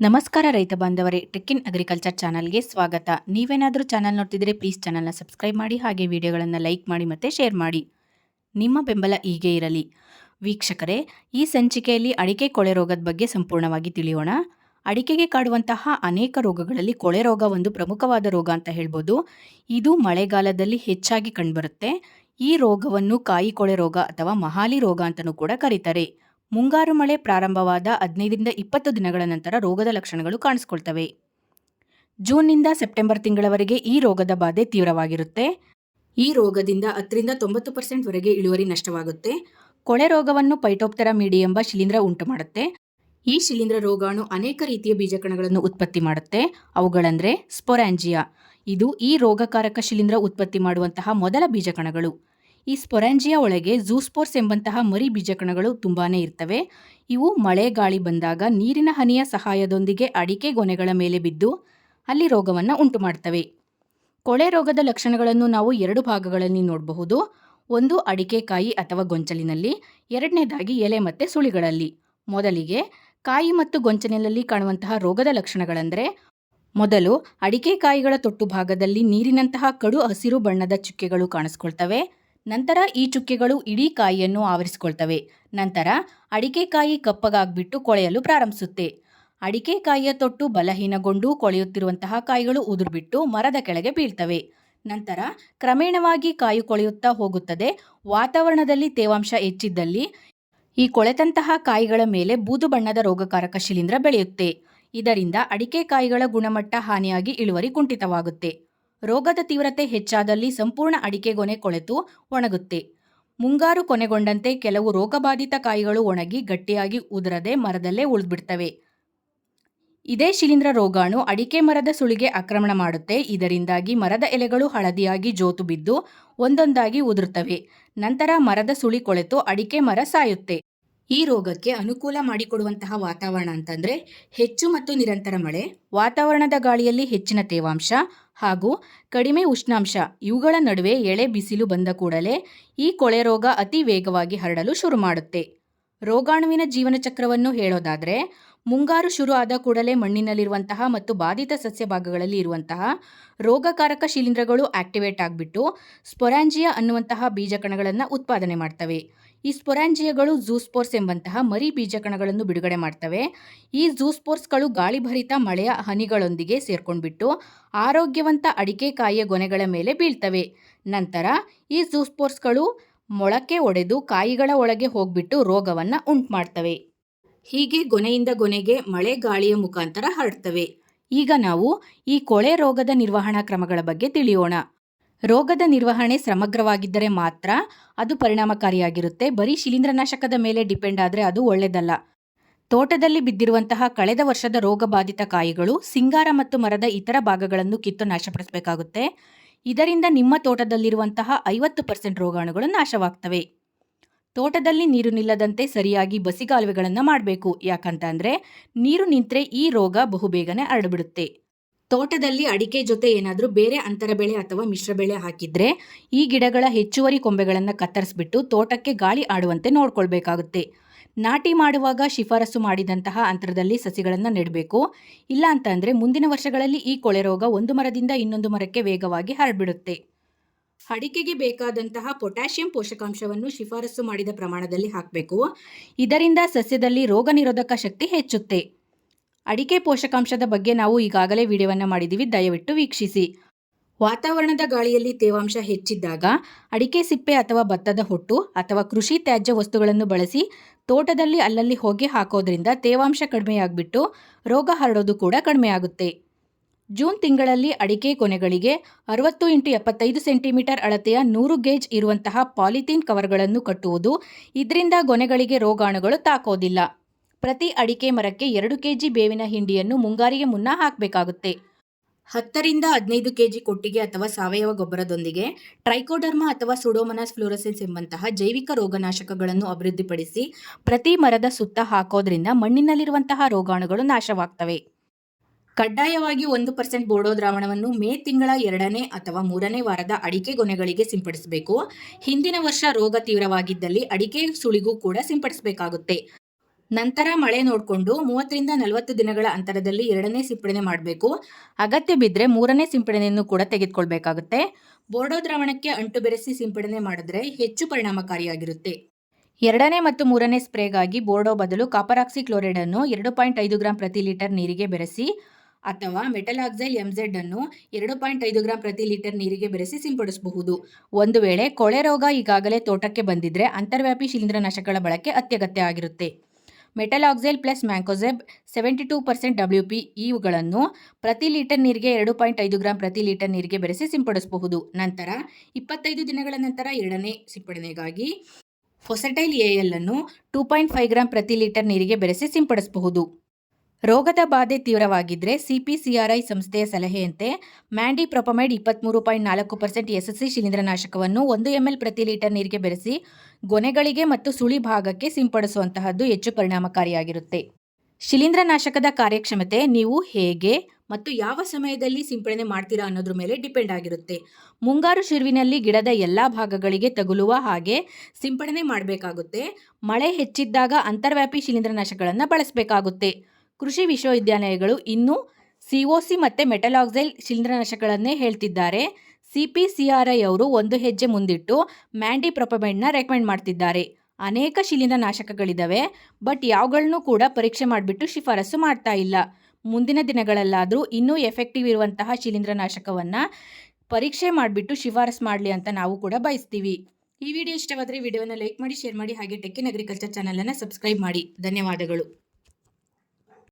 ನಮಸ್ಕಾರ ರೈತ ಬಾಂಧವರೇ, ಟೆಕ್ಕಿನ್ ಅಗ್ರಿಕಲ್ಚರ್ ಚಾನಲ್ಗೆ ಸ್ವಾಗತ. ನೀವೇನಾದರೂ ಚಾನಲ್ ನೋಡ್ತಿದ್ರೆ ಪ್ಲೀಸ್ ಚಾನಲ್ನ ಸಬ್ಸ್ಕ್ರೈಬ್ ಮಾಡಿ, ಹಾಗೆ ವಿಡಿಯೋಗಳನ್ನು ಲೈಕ್ ಮಾಡಿ ಮತ್ತು ಶೇರ್ ಮಾಡಿ. ನಿಮ್ಮ ಬೆಂಬಲ ಹೀಗೆ ಇರಲಿ. ವೀಕ್ಷಕರೇ, ಈ ಸಂಚಿಕೆಯಲ್ಲಿ ಅಡಿಕೆ ಕೊಳೆ ರೋಗದ ಬಗ್ಗೆ ಸಂಪೂರ್ಣವಾಗಿ ತಿಳಿಯೋಣ. ಅಡಿಕೆಗೆ ಕಾಡುವಂತಹ ಅನೇಕ ರೋಗಗಳಲ್ಲಿ ಕೊಳೆ ರೋಗ ಒಂದು ಪ್ರಮುಖವಾದ ರೋಗ ಅಂತ ಹೇಳ್ಬೋದು. ಇದು ಮಳೆಗಾಲದಲ್ಲಿ ಹೆಚ್ಚಾಗಿ ಕಂಡುಬರುತ್ತೆ. ಈ ರೋಗವನ್ನು ಕಾಯಿ ಕೊಳೆ ರೋಗ ಅಥವಾ ಮಹಾಲಿ ರೋಗ ಅಂತಲೂ ಕೂಡ ಕರೀತಾರೆ. ಮುಂಗಾರು ಮಳೆ ಪ್ರಾರಂಭವಾದ ಹದಿನೈದರಿಂದ ಇಪ್ಪತ್ತು ದಿನಗಳ ನಂತರ ರೋಗದ ಲಕ್ಷಣಗಳು ಕಾಣಿಸ್ಕೊಳ್ತವೆ. ಜೂನ್ನಿಂದ ಸೆಪ್ಟೆಂಬರ್ ತಿಂಗಳವರೆಗೆ ಈ ರೋಗದ ಬಾಧೆ ತೀವ್ರವಾಗಿರುತ್ತೆ. ಈ ರೋಗದಿಂದ ಹತ್ತರಿಂದ ತೊಂಬತ್ತು ಪರ್ಸೆಂಟ್ವರೆಗೆ ಇಳುವರಿ ನಷ್ಟವಾಗುತ್ತೆ. ಕೊಳೆ ರೋಗವನ್ನು ಪೈಟೋಪ್ತರ ಮೀಡಿ ಎಂಬ ಶಿಲೀಂಧ್ರ ಉಂಟು ಮಾಡುತ್ತೆ. ಈ ಶಿಲೀಂಧ್ರ ರೋಗಾಣು ಅನೇಕ ರೀತಿಯ ಬೀಜಕಣಗಳನ್ನು ಉತ್ಪತ್ತಿ ಮಾಡುತ್ತೆ. ಅವುಗಳಂದ್ರೆ ಸ್ಪೊರಾಂಜಿಯಾ. ಇದು ಈ ರೋಗಕಾರಕ ಶಿಲೀಂಧ್ರ ಉತ್ಪತ್ತಿ ಮಾಡುವಂತಹ ಮೊದಲ ಬೀಜಕಣಗಳು. ಈ ಸ್ಪೊರಾಂಜಿಯಾ ಒಳಗೆ ಝೂಸ್ಪೋರ್ಸ್ ಎಂಬಂತಹ ಮರಿ ಬೀಜಕಣಗಳು ತುಂಬಾನೇ ಇರ್ತವೆ. ಇವು ಮಳೆ ಗಾಳಿ ಬಂದಾಗ ನೀರಿನ ಹನಿಯ ಸಹಾಯದೊಂದಿಗೆ ಅಡಿಕೆ ಗೊನೆಗಳ ಮೇಲೆ ಬಿದ್ದು ಅಲ್ಲಿ ರೋಗವನ್ನು ಉಂಟು ಮಾಡ್ತವೆ ಕೊಳೆ ರೋಗದ ಲಕ್ಷಣಗಳನ್ನು ನಾವು ಎರಡು ಭಾಗಗಳಲ್ಲಿ ನೋಡಬಹುದು. ಒಂದು ಅಡಿಕೆ ಕಾಯಿ ಅಥವಾ ಗೊಂಚಲಿನಲ್ಲಿ, ಎರಡನೇದಾಗಿ ಎಲೆ ಮತ್ತು ಸುಳಿಗಳಲ್ಲಿ. ಮೊದಲಿಗೆ ಕಾಯಿ ಮತ್ತು ಗೊಂಚಲಿನಲ್ಲಿ ಕಾಣುವಂತಹ ರೋಗದ ಲಕ್ಷಣಗಳೆಂದರೆ, ಮೊದಲು ಅಡಿಕೆ ಕಾಯಿಗಳ ತೊಟ್ಟು ಭಾಗದಲ್ಲಿ ನೀರಿನಂತಹ ಕಡು ಹಸಿರು ಬಣ್ಣದ ಚುಕ್ಕೆಗಳು ಕಾಣಿಸ್ಕೊಳ್ತವೆ. ನಂತರ ಈ ಚುಕ್ಕೆಗಳು ಇಡೀ ಕಾಯಿಯನ್ನು ಆವರಿಸಿಕೊಳ್ತವೆ. ನಂತರ ಅಡಿಕೆ ಕಾಯಿ ಕಪ್ಪಗಾಗ್ಬಿಟ್ಟು ಕೊಳೆಯಲು ಪ್ರಾರಂಭಿಸುತ್ತೆ. ಅಡಿಕೆ ಕಾಯಿಯ ತೊಟ್ಟು ಬಲಹೀನಗೊಂಡು ಕೊಳೆಯುತ್ತಿರುವಂತಹ ಕಾಯಿಗಳು ಉದುರುಬಿಟ್ಟು ಮರದ ಕೆಳಗೆ ಬೀಳ್ತವೆ. ನಂತರ ಕ್ರಮೇಣವಾಗಿ ಕಾಯಿ ಕೊಳೆಯುತ್ತಾ ಹೋಗುತ್ತದೆ. ವಾತಾವರಣದಲ್ಲಿ ತೇವಾಂಶ ಹೆಚ್ಚಿದ್ದಲ್ಲಿ ಈ ಕೊಳೆತಂತಹ ಕಾಯಿಗಳ ಮೇಲೆ ಬೂದು ಬಣ್ಣದ ರೋಗಕಾರಕ ಶಿಲೀಂಧ್ರ ಬೆಳೆಯುತ್ತೆ. ಇದರಿಂದ ಅಡಿಕೆ ಕಾಯಿಗಳ ಗುಣಮಟ್ಟ ಹಾನಿಯಾಗಿ ಇಳುವರಿ ಕುಂಠಿತವಾಗುತ್ತೆ. ರೋಗದ ತೀವ್ರತೆ ಹೆಚ್ಚಾದಲ್ಲಿ ಸಂಪೂರ್ಣ ಅಡಿಕೆ ಗೊನೆ ಕೊಳೆತು ಒಣಗುತ್ತೆ. ಮುಂಗಾರು ಕೊನೆಗೊಂಡಂತೆ ಕೆಲವು ರೋಗಬಾಧಿತ ಕಾಯಿಗಳು ಒಣಗಿ ಗಟ್ಟಿಯಾಗಿ ಉದುರದೆ ಮರದಲ್ಲೇ ಉಳಿದ್ಬಿಡ್ತವೆ. ಇದೇ ಶಿಲೀಂಧ್ರ ರೋಗಾಣು ಅಡಿಕೆ ಮರದ ಸುಳಿಗೆ ಆಕ್ರಮಣ ಮಾಡುತ್ತೆ. ಇದರಿಂದಾಗಿ ಮರದ ಎಲೆಗಳು ಹಳದಿಯಾಗಿ ಜೋತು ಬಿದ್ದು ಒಂದೊಂದಾಗಿ ಉದುರುತ್ತವೆ ನಂತರ ಮರದ ಸುಳಿ ಕೊಳೆತು ಅಡಿಕೆ ಮರ ಸಾಯುತ್ತೆ. ಈ ರೋಗಕ್ಕೆ ಅನುಕೂಲ ಮಾಡಿಕೊಡುವಂತಹ ವಾತಾವರಣ ಅಂತಂದ್ರೆ ಹೆಚ್ಚು ಮತ್ತು ನಿರಂತರ ಮಳೆ, ವಾತಾವರಣದ ಗಾಳಿಯಲ್ಲಿ ಹೆಚ್ಚಿನ ತೇವಾಂಶ ಹಾಗೂ ಕಡಿಮೆ ಉಷ್ಣಾಂಶ ಇವುಗಳ ನಡುವೆ ಎಳೆ ಬಿಸಿಲು ಬಂದ ಕೂಡಲೇ ಈ ಕೊಳೆ ರೋಗ ಅತಿ ವೇಗವಾಗಿ ಹರಡಲು ಶುರು ಮಾಡುತ್ತೆ. ರೋಗಾಣುವಿನ ಜೀವನ ಚಕ್ರವನ್ನು ಹೇಳೋದಾದರೆ, ಮುಂಗಾರು ಶುರು ಆದ ಕೂಡಲೇ ಮಣ್ಣಿನಲ್ಲಿರುವಂತಹ ಮತ್ತು ಬಾಧಿತ ಸಸ್ಯ ಭಾಗಗಳಲ್ಲಿ ಇರುವಂತಹ ರೋಗಕಾರಕ ಶಿಲೀಂಧ್ರಗಳು ಆಕ್ಟಿವೇಟ್ ಆಗಿಬಿಟ್ಟು ಸ್ಪೊರಾಂಜಿಯಾ ಅನ್ನುವಂತಹ ಬೀಜಕಣಗಳನ್ನು ಉತ್ಪಾದನೆ ಮಾಡ್ತವೆ. ಈ ಸ್ಪೊರಾಂಜಿಯಗಳು ಝೂಸ್ಪೋರ್ಸ್ ಎಂಬಂತಹ ಮರಿ ಬೀಜಕಣಗಳನ್ನು ಬಿಡುಗಡೆ ಮಾಡ್ತವೆ. ಈ ಝೂಸ್ಪೋರ್ಸ್ಗಳು ಗಾಳಿಭರಿತ ಮಳೆಯ ಹನಿಗಳೊಂದಿಗೆ ಸೇರ್ಕೊಂಡ್ಬಿಟ್ಟು ಆರೋಗ್ಯವಂತ ಅಡಿಕೆ ಕಾಯಿಯ ಗೊನೆಗಳ ಮೇಲೆ ಬೀಳ್ತವೆ. ನಂತರ ಈ ಝೂಸ್ಪೋರ್ಸ್ಗಳು ಮೊಳಕೆ ಒಡೆದು ಕಾಯಿಗಳ ಒಳಗೆ ಹೋಗ್ಬಿಟ್ಟು ರೋಗವನ್ನು ಉಂಟು ಮಾಡ್ತವೆ ಹೀಗೆ ಗೊನೆಯಿಂದ ಗೊನೆಗೆ ಮಳೆ ಗಾಳಿಯ ಮುಖಾಂತರ ಹರಡ್ತವೆ. ಈಗ ನಾವು ಈ ಕೊಳೆ ರೋಗದ ನಿರ್ವಹಣಾ ಕ್ರಮಗಳ ಬಗ್ಗೆ ತಿಳಿಯೋಣ. ರೋಗದ ನಿರ್ವಹಣೆ ಸಮಗ್ರವಾಗಿದ್ದರೆ ಮಾತ್ರ ಅದು ಪರಿಣಾಮಕಾರಿಯಾಗಿರುತ್ತೆ. ಬರೀ ಶಿಲೀಂಧ್ರನಾಶಕದ ಮೇಲೆ ಡಿಪೆಂಡ್ ಆದರೆ ಅದು ಒಳ್ಳೆಯದಲ್ಲ ತೋಟದಲ್ಲಿ ಬಿದ್ದಿರುವಂತಹ ಕಳೆದ ವರ್ಷದ ರೋಗಬಾಧಿತ ಕಾಯಿಗಳು ಸಿಂಗಾರ ಮತ್ತು ಮರದ ಇತರ ಭಾಗಗಳನ್ನು ಕಿತ್ತು ನಾಶಪಡಿಸಬೇಕಾಗುತ್ತೆ. ಇದರಿಂದ ನಿಮ್ಮ ತೋಟದಲ್ಲಿರುವಂತಹ ಐವತ್ತು ಪರ್ಸೆಂಟ್ ರೋಗಾಣುಗಳು ನಾಶವಾಗ್ತವೆ. ತೋಟದಲ್ಲಿ ನೀರು ನಿಲ್ಲದಂತೆ ಸರಿಯಾಗಿ ಬಸಿಗಾಲುವೆಗಳನ್ನು ಮಾಡಬೇಕು. ಯಾಕಂತಂದರೆ ನೀರು ನಿಂತರೆ ಈ ರೋಗ ಬಹುಬೇಗನೆ ಹರಡ್ಬಿಡುತ್ತೆ. ತೋಟದಲ್ಲಿ ಅಡಿಕೆ ಜೊತೆ ಏನಾದರೂ ಬೇರೆ ಅಂತರ ಬೆಳೆ ಅಥವಾ ಮಿಶ್ರ ಬೆಳೆ ಹಾಕಿದ್ರೆ ಈ ಗಿಡಗಳ ಹೆಚ್ಚುವರಿ ಕೊಂಬೆಗಳನ್ನು ಕತ್ತರಿಸ್ಬಿಟ್ಟು ತೋಟಕ್ಕೆ ಗಾಳಿ ಆಡುವಂತೆ ನೋಡ್ಕೊಳ್ಬೇಕಾಗುತ್ತೆ. ನಾಟಿ ಮಾಡುವಾಗ ಶಿಫಾರಸು ಮಾಡಿದಂತಹ ಅಂತರದಲ್ಲಿ ಸಸಿಗಳನ್ನು ನೆಡಬೇಕು. ಇಲ್ಲ ಅಂತಂದರೆ ಮುಂದಿನ ವರ್ಷಗಳಲ್ಲಿ ಈ ಕೊಳೆ ರೋಗ ಒಂದು ಮರದಿಂದ ಇನ್ನೊಂದು ಮರಕ್ಕೆ ವೇಗವಾಗಿ ಹರಡ್ಬಿಡುತ್ತೆ. ಅಡಿಕೆಗೆ ಬೇಕಾದಂತಹ ಪೊಟ್ಯಾಷಿಯಂ ಪೋಷಕಾಂಶವನ್ನು ಶಿಫಾರಸು ಮಾಡಿದ ಪ್ರಮಾಣದಲ್ಲಿ ಹಾಕಬೇಕು. ಇದರಿಂದ ಸಸ್ಯದಲ್ಲಿ ರೋಗ ನಿರೋಧಕ ಶಕ್ತಿ ಹೆಚ್ಚುತ್ತೆ. ಅಡಿಕೆ ಪೋಷಕಾಂಶದ ಬಗ್ಗೆ ನಾವು ಈಗಾಗಲೇ ವಿಡಿಯೋವನ್ನು ಮಾಡಿದ್ದೀವಿ ದಯವಿಟ್ಟು ವೀಕ್ಷಿಸಿ. ವಾತಾವರಣದ ಗಾಳಿಯಲ್ಲಿ ತೇವಾಂಶ ಹೆಚ್ಚಿದ್ದಾಗ ಅಡಿಕೆ ಸಿಪ್ಪೆ ಅಥವಾ ಭತ್ತದ ಹೊಟ್ಟು ಅಥವಾ ಕೃಷಿ ತ್ಯಾಜ್ಯ ವಸ್ತುಗಳನ್ನು ಬಳಸಿ ತೋಟದಲ್ಲಿ ಅಲ್ಲಲ್ಲಿ ಹೊಗೆ ಹಾಕೋದ್ರಿಂದ ತೇವಾಂಶ ಕಡಿಮೆಯಾಗ್ಬಿಟ್ಟು ರೋಗ ಹರಡೋದು ಕೂಡ ಕಡಿಮೆಯಾಗುತ್ತೆ. ಜೂನ್ ತಿಂಗಳಲ್ಲಿ ಅಡಿಕೆ ಕೊನೆಗಳಿಗೆ ಅರವತ್ತು ಇಂಟು ಎಪ್ಪತ್ತೈದು ಸೆಂಟಿಮೀಟರ್ ಅಳತೆಯ ನೂರು ಗೇಜ್ ಇರುವಂತಹ ಪಾಲಿಥೀನ್ ಕವರ್ಗಳನ್ನು ಕಟ್ಟುವುದು ಇದರಿಂದ ಗೊನೆಗಳಿಗೆ ರೋಗಾಣುಗಳು ತಾಕೋದಿಲ್ಲ. ಪ್ರತಿ ಅಡಿಕೆ ಮರಕ್ಕೆ ಎರಡು ಕೆಜಿ ಬೇವಿನ ಹಿಂಡಿಯನ್ನು ಮುಂಗಾರಿಗೆ ಮುನ್ನ ಹಾಕಬೇಕಾಗುತ್ತೆ. ಹತ್ತರಿಂದ ಹದಿನೈದು ಕೆಜಿ ಕೊಟ್ಟಿಗೆ ಅಥವಾ ಸಾವಯವ ಗೊಬ್ಬರದೊಂದಿಗೆ, ಟ್ರೈಕೋಡರ್ಮಾ ಅಥವಾ ಸುಡೋಮನಾಸ್ ಫ್ಲೋರಸೆನ್ಸ್ ಎಂಬಂತಹ ಜೈವಿಕ ರೋಗನಾಶಕಗಳನ್ನು ಅಭಿವೃದ್ಧಿಪಡಿಸಿ ಪ್ರತಿ ಮರದ ಸುತ್ತ ಹಾಕೋದ್ರಿಂದ ಮಣ್ಣಿನಲ್ಲಿರುವಂತಹ ರೋಗಾಣುಗಳು ನಾಶವಾಗ್ತವೆ. ಕಡ್ಡಾಯವಾಗಿ ಒಂದು ಪರ್ಸೆಂಟ್ ಬೋಡೋ ದ್ರಾವಣವನ್ನು ಮೇ ತಿಂಗಳ ಎರಡನೇ ಅಥವಾ ಮೂರನೇ ವಾರದ ಅಡಿಕೆ ಗೊನೆಗಳಿಗೆ ಸಿಂಪಡಿಸಬೇಕು. ಹಿಂದಿನ ವರ್ಷ ರೋಗ ತೀವ್ರವಾಗಿದ್ದಲ್ಲಿ ಅಡಿಕೆ ಸುಳಿಗೂ ಕೂಡ ಸಿಂಪಡಿಸಬೇಕಾಗುತ್ತೆ. ನಂತರ ಮಳೆ ನೋಡಿಕೊಂಡು ಮೂವತ್ತರಿಂದ ನಲವತ್ತು ದಿನಗಳ ಅಂತರದಲ್ಲಿ ಎರಡನೇ ಸಿಂಪಡಣೆ ಮಾಡಬೇಕು. ಅಗತ್ಯ ಬಿದ್ದರೆ ಮೂರನೇ ಸಿಂಪಡಣೆಯನ್ನು ಕೂಡ ತೆಗೆದುಕೊಳ್ಬೇಕಾಗುತ್ತೆ. ಬೋರ್ಡೋ ದ್ರಾವಣಕ್ಕೆ ಅಂಟು ಬೆರೆಸಿ ಸಿಂಪಡಣೆ ಮಾಡಿದ್ರೆ ಹೆಚ್ಚು ಪರಿಣಾಮಕಾರಿಯಾಗಿರುತ್ತೆ. ಎರಡನೇ ಮತ್ತು ಮೂರನೇ ಸ್ಪ್ರೇಗಾಗಿ ಬೋರ್ಡೋ ಬದಲು ಕಾಪರಾಕ್ಸಿ ಕ್ಲೋರೈಡ್ ಅನ್ನು ಎರಡು ಪಾಯಿಂಟ್ ಐದು ಗ್ರಾಂ ಪ್ರತಿ ಲೀಟರ್ ನೀರಿಗೆ ಬೆರೆಸಿ ಅಥವಾ ಮೆಟಲಾಕ್ಸೈಲ್ ಎಂಜೆಡ್ ಅನ್ನು ಎರಡು ಪಾಯಿಂಟ್ ಐದು ಗ್ರಾಂ ಪ್ರತಿ ಲೀಟರ್ ನೀರಿಗೆ ಬೆರೆಸಿ ಸಿಂಪಡಿಸಬಹುದು. ಒಂದು ವೇಳೆ ಕೊಳೆ ರೋಗ ಈಗಾಗಲೇ ತೋಟಕ್ಕೆ ಬಂದಿದ್ರೆ ಅಂತರ್ವ್ಯಾಪಿ ಶಿಲೀಂಧ್ರನಾಶಕಗಳ ಬಳಕೆ ಅತ್ಯಗತ್ಯ ಆಗಿರುತ್ತೆ. Metalaxyl plus mancozeb seventy two percent W P ಇವುಗಳನ್ನು ಪ್ರತಿ ಲೀಟರ್ ನೀರಿಗೆ ಎರಡು ಪಾಯಿಂಟ್ ಐದು ಗ್ರಾಂ ಪ್ರತಿ ಲೀಟರ್ ನೀರಿಗೆ ಬೆರೆಸಿ ಸಿಂಪಡಿಸಬಹುದು. ನಂತರ ಇಪ್ಪತ್ತೈದು ದಿನಗಳ ನಂತರ ಎರಡನೇ ಸಿಂಪಡಣೆಗಾಗಿ ಫೊಸಟೈಲ್ ಎಲ್ ಅನ್ನು ಟೂ ಪಾಯಿಂಟ್ ಫೈವ್ ಗ್ರಾಂ ಪ್ರತಿ ಲೀಟರ್ ನೀರಿಗೆ ಬೆರೆಸಿ ಸಿಂಪಡಿಸಬಹುದು. ರೋಗದ ಬಾಧೆ ತೀವ್ರವಾಗಿದ್ದರೆ ಸಿಪಿಸಿಆರ್ಐ ಸಂಸ್ಥೆಯ ಸಲಹೆಯಂತೆ ಮ್ಯಾಂಡಿ ಪ್ರೊಪಮೈಡ್ ಇಪ್ಪತ್ತ್ಮೂರು ಪಾಯಿಂಟ್ ನಾಲ್ಕು ಪರ್ಸೆಂಟ್ ಎಸ್ಎಸ್ಸಿ ಶಿಲೀಂಧ್ರನಾಶಕವನ್ನು ಒಂದು ಎಂಎಲ್ ಪ್ರತಿ ಲೀಟರ್ ನೀರಿಗೆ ಬೆರೆಸಿ ಗೊನೆಗಳಿಗೆ ಮತ್ತು ಸುಳಿ ಭಾಗಕ್ಕೆ ಸಿಂಪಡಿಸುವಂತಹದ್ದು ಹೆಚ್ಚು ಪರಿಣಾಮಕಾರಿಯಾಗಿರುತ್ತೆ. ಶಿಲೀಂಧ್ರನಾಶಕದ ಕಾರ್ಯಕ್ಷಮತೆ ನೀವು ಹೇಗೆ ಮತ್ತು ಯಾವ ಸಮಯದಲ್ಲಿ ಸಿಂಪಡಣೆ ಮಾಡ್ತೀರಾ ಅನ್ನೋದ್ರ ಮೇಲೆ ಡಿಪೆಂಡ್ ಆಗಿರುತ್ತೆ. ಮುಂಗಾರು ಶಿರುವಿನಲ್ಲಿ ಗಿಡದ ಎಲ್ಲ ಭಾಗಗಳಿಗೆ ತಗುಲುವ ಹಾಗೆ ಸಿಂಪಡಣೆ ಮಾಡಬೇಕಾಗುತ್ತೆ. ಮಳೆ ಹೆಚ್ಚಿದ್ದಾಗ ಅಂತರ್ವ್ಯಾಪಿ ಶಿಲೀಂಧ್ರನಾಶಕಗಳನ್ನು ಬಳಸಬೇಕಾಗುತ್ತೆ. ಕೃಷಿ ವಿಶ್ವವಿದ್ಯಾಲಯಗಳು ಇನ್ನೂ ಸಿಒಸಿ ಮತ್ತು ಮೆಟಲಾಕ್ಸೈಲ್ ಶಿಲೀಂಧ್ರನಾಶಕಗಳನ್ನೇ ಹೇಳ್ತಿದ್ದಾರೆ. C P C R I ಅವರು ಒಂದು ಹೆಜ್ಜೆ ಮುಂದಿಟ್ಟು ಮ್ಯಾಂಡಿ ಪ್ರೊಪಮೆಂಟ್ನ ರೆಕಮೆಂಡ್ ಮಾಡ್ತಿದ್ದಾರೆ. ಅನೇಕ ಶಿಲೀಂಧ್ರನಾಶಕಗಳಿದ್ದಾವೆ ಬಟ್ ಯಾವುಗಳನ್ನೂ ಕೂಡ ಪರೀಕ್ಷೆ ಮಾಡಿಬಿಟ್ಟು ಶಿಫಾರಸು ಮಾಡ್ತಾ ಇಲ್ಲ. ಮುಂದಿನ ದಿನಗಳಲ್ಲಾದರೂ ಇನ್ನೂ ಎಫೆಕ್ಟಿವ್ ಇರುವಂತಹ ಶಿಲೀಂಧ್ರನಾಶಕವನ್ನು ಪರೀಕ್ಷೆ ಮಾಡಿಬಿಟ್ಟು ಶಿಫಾರಸು ಮಾಡಲಿ ಅಂತ ನಾವು ಕೂಡ ಬಯಸ್ತೀವಿ. ಈ ವಿಡಿಯೋ ಇಷ್ಟವಾದರೆ ವಿಡಿಯೋನ ಲೈಕ್ ಮಾಡಿ, ಶೇರ್ ಮಾಡಿ, ಹಾಗೆ ಟೆಕ್ಕಿನ್ ಅಗ್ರಿಕಲ್ಚರ್ ಚಾನಲನ್ನು ಸಬ್ಸ್ಕ್ರೈಬ್ ಮಾಡಿ. ಧನ್ಯವಾದಗಳು.